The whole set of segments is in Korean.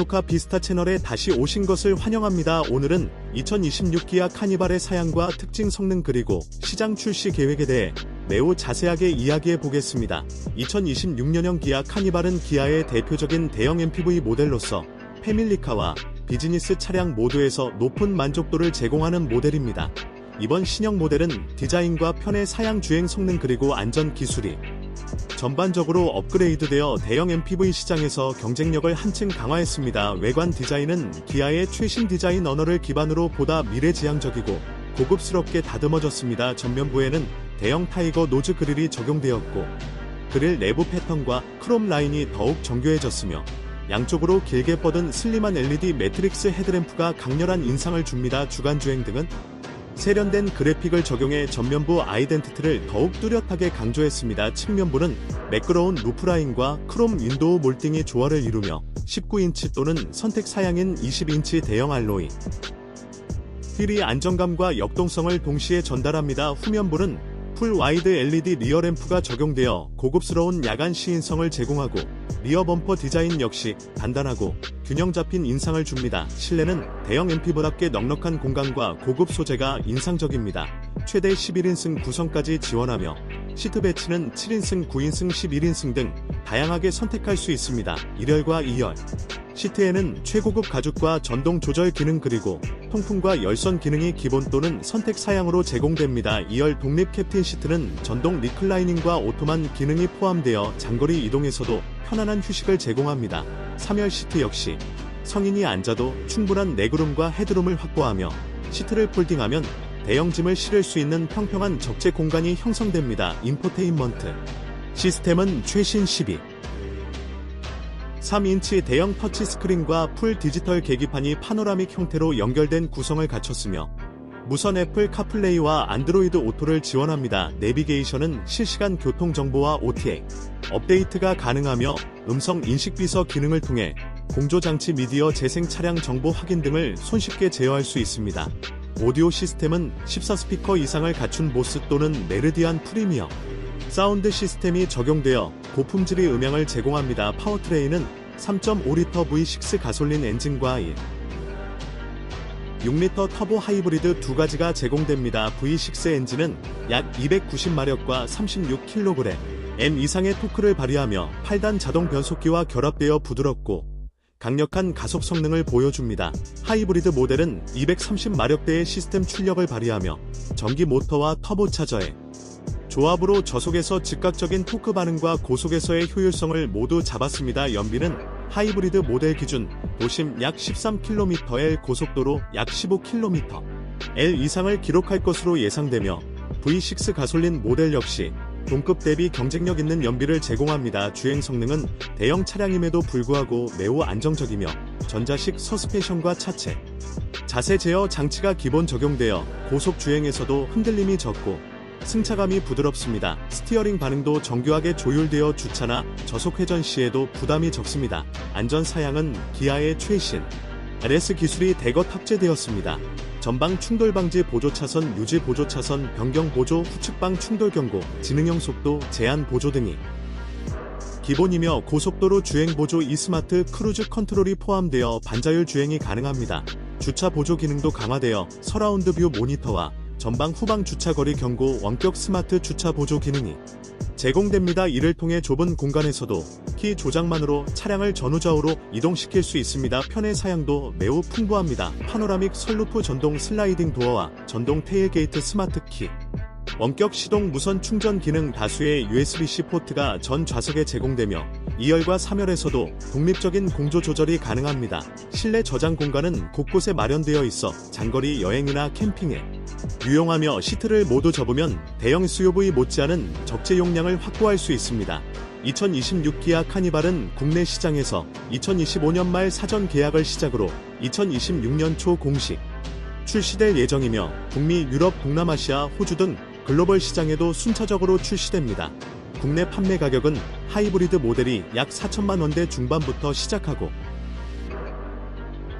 오토카 비스타 채널에 다시 오신 것을 환영합니다. 오늘은 2026 기아 카니발의 사양과 특징 성능 그리고 시장 출시 계획에 대해 매우 자세하게 이야기해 보겠습니다. 2026년형 기아 카니발은 기아의 대표적인 대형 MPV 모델로서 패밀리카와 비즈니스 차량 모두에서 높은 만족도를 제공하는 모델입니다. 이번 신형 모델은 디자인과 편의 사양 주행 성능 그리고 안전 기술이 전반적으로 업그레이드되어 대형 MPV 시장에서 경쟁력을 한층 강화했습니다. 외관 디자인은 기아의 최신 디자인 언어를 기반으로 보다 미래지향적이고 고급스럽게 다듬어졌습니다. 전면부에는 대형 타이거 노즈 그릴이 적용되었고 그릴 내부 패턴과 크롬 라인이 더욱 정교해졌으며 양쪽으로 길게 뻗은 슬림한 LED 매트릭스 헤드램프가 강렬한 인상을 줍니다. 주간 주행 등은 세련된 그래픽을 적용해 전면부 아이덴티티를 더욱 뚜렷하게 강조했습니다. 측면부는 매끄러운 루프라인과 크롬 윈도우 몰딩이 조화를 이루며 19인치 또는 선택 사양인 20인치 대형 알로이 휠이 안정감과 역동성을 동시에 전달합니다. 후면부는 풀 와이드 LED 리어 램프가 적용되어 고급스러운 야간 시인성을 제공하고 리어 범퍼 디자인 역시 단단하고 균형 잡힌 인상을 줍니다. 실내는 대형 MPV답게 넉넉한 공간과 고급 소재가 인상적입니다. 최대 11인승 구성까지 지원하며 시트 배치는 7인승, 9인승, 11인승 등 다양하게 선택할 수 있습니다. 1열과 2열 시트에는 최고급 가죽과 전동 조절 기능 그리고 통풍과 열선 기능이 기본 또는 선택 사양으로 제공됩니다. 2열 독립 캡틴 시트는 전동 리클라이닝과 오토만 기능이 포함되어 장거리 이동에서도 편안한 휴식을 제공합니다. 3열 시트 역시 성인이 앉아도 충분한 레그룸과 헤드룸을 확보하며 시트를 폴딩하면 대형 짐을 실을 수 있는 평평한 적재 공간이 형성됩니다. 인포테인먼트 시스템은 최신 12 3인치 대형 터치 스크린과 풀 디지털 계기판이 파노라믹 형태로 연결된 구성을 갖췄으며 무선 애플 카플레이와 안드로이드 오토를 지원합니다. 내비게이션은 실시간 교통 정보와 OTA 업데이트가 가능하며 음성 인식 비서 기능을 통해 공조장치 미디어 재생 차량 정보 확인 등을 손쉽게 제어할 수 있습니다. 오디오 시스템은 14스피커 이상을 갖춘 보스 또는 메르디안 프리미엄 사운드 시스템이 적용되어 고품질의 음향을 제공합니다. 파워트레인은 3.5리터 V6 가솔린 엔진과 1. 6리터 터보 하이브리드 두 가지가 제공됩니다. V6 엔진은 약 290마력과 36kg M 이상의 토크를 발휘하며 8단 자동 변속기와 결합되어 부드럽고 강력한 가속 성능을 보여줍니다. 하이브리드 모델은 230마력대의 시스템 출력을 발휘하며 전기 모터와 터보 차저에 조합으로 저속에서 즉각적인 토크 반응과 고속에서의 효율성을 모두 잡았습니다. 연비는 하이브리드 모델 기준 도심 약 13km, L 고속도로 약 15km, L 이상을 기록할 것으로 예상되며 V6 가솔린 모델 역시 동급 대비 경쟁력 있는 연비를 제공합니다. 주행 성능은 대형 차량임에도 불구하고 매우 안정적이며 전자식 서스펜션과 차체, 자세 제어 장치가 기본 적용되어 고속 주행에서도 흔들림이 적고 승차감이 부드럽습니다. 스티어링 반응도 정교하게 조율되어 주차나 저속 회전 시에도 부담이 적습니다. 안전 사양은 기아의 최신 LS 기술이 대거 탑재되었습니다. 전방 충돌 방지 보조 차선 유지 보조 차선 변경 보조 후측방 충돌 경고 지능형 속도 제한 보조 등이 기본이며 고속도로 주행 보조 이스마트 크루즈 컨트롤이 포함되어 반자율 주행이 가능합니다. 주차 보조 기능도 강화되어 서라운드 뷰 모니터와 전방 후방 주차거리 경고 원격 스마트 주차 보조 기능이 제공됩니다. 이를 통해 좁은 공간에서도 키 조작만으로 차량을 전후좌우로 이동시킬 수 있습니다. 편의 사양도 매우 풍부합니다. 파노라믹 설루프 전동 슬라이딩 도어와 전동 테일 게이트 스마트 키 원격 시동 무선 충전 기능 다수의 USB-C 포트가 전 좌석에 제공되며 2열과 3열에서도 독립적인 공조 조절이 가능합니다. 실내 저장 공간은 곳곳에 마련되어 있어 장거리 여행이나 캠핑에 유용하며 시트를 모두 접으면 대형 SUV 못지않은 적재 용량을 확보할 수 있습니다. 2026 기아 카니발은 국내 시장에서 2025년 말 사전 계약을 시작으로 2026년 초 공식 출시될 예정이며 북미, 유럽, 동남아시아, 호주 등 글로벌 시장에도 순차적으로 출시됩니다. 국내 판매 가격은 하이브리드 모델이 약 4천만 원대 중반부터 시작하고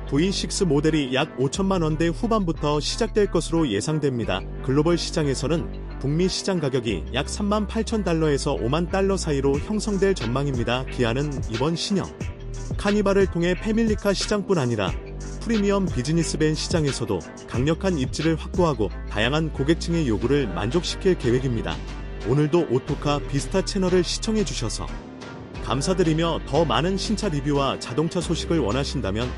V6 모델이 약 5천만 원대 후반부터 시작될 것으로 예상됩니다. 글로벌 시장에서는 북미 시장 가격이 약 3만 8천 달러에서 5만 달러 사이로 형성될 전망입니다. 기아는 이번 신형 카니발을 통해 패밀리카 시장뿐 아니라 프리미엄 비즈니스밴 시장에서도 강력한 입지를 확보하고 다양한 고객층의 요구를 만족시킬 계획입니다. 오늘도 오토카 비스타 채널을 시청해 주셔서 감사드리며 더 많은 신차 리뷰와 자동차 소식을 원하신다면